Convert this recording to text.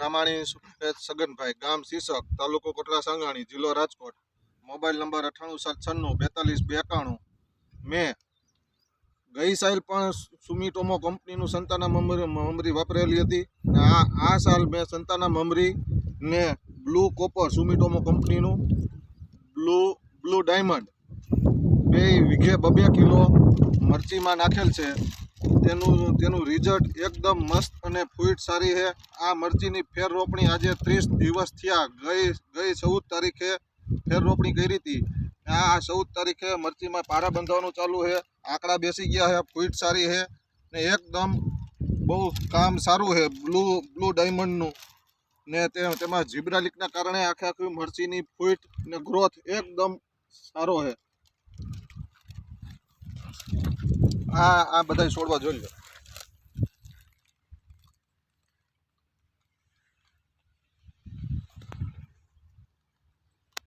રામાણી સગનભાઈ, ગામ શીશક, તાલુકો કોટડા સાંગાણી, જિલ્લો રાજકોટ. મોબાઈલ નંબર અઠ્ઠાણું સાત છન્નું બેતાલીસ બે એકાણું. મેં ગઈ સાલ પણ સુમિટોમો કંપનીનું સંતાના મમરી મમરી વાપરેલી હતી. અને આ આ સાલ મેં સંતાના મમરીને બ્લુ કોપર સુમિટોમો કંપનીનું. Blue blue diamond. બે વીઘે બબે કિલો મરચીમાં નાખેલ છે. તેનું તેનું રિઝલ્ટ એકદમ મસ્ત અને ફૂઇટ સારી છે. આ મરચીની ફેર રોપણી આજે ત્રીસ દિવસ થયા. ગઈ ગઈ ચૌદ તારીખે ફેર રોપણી કરી હતી. આ ચૌદ તારીખે મરચીમાં પારા બંધાવવાનું ચાલુ છે. આંકડા બેસી ગયા છે. ફૂઇટ સારી છે ને એકદમ બહુ કામ સારું છે. બ્લુ બ્લુ ડાયમંડનું ને તે, તેમાં જીબ્રાલિકના કારણે આખે આખી મરચીની ફૂઇટ ને ગ્રોથ એકદમ સારો છે. આ આ બધા છોડવા જોઈ લો.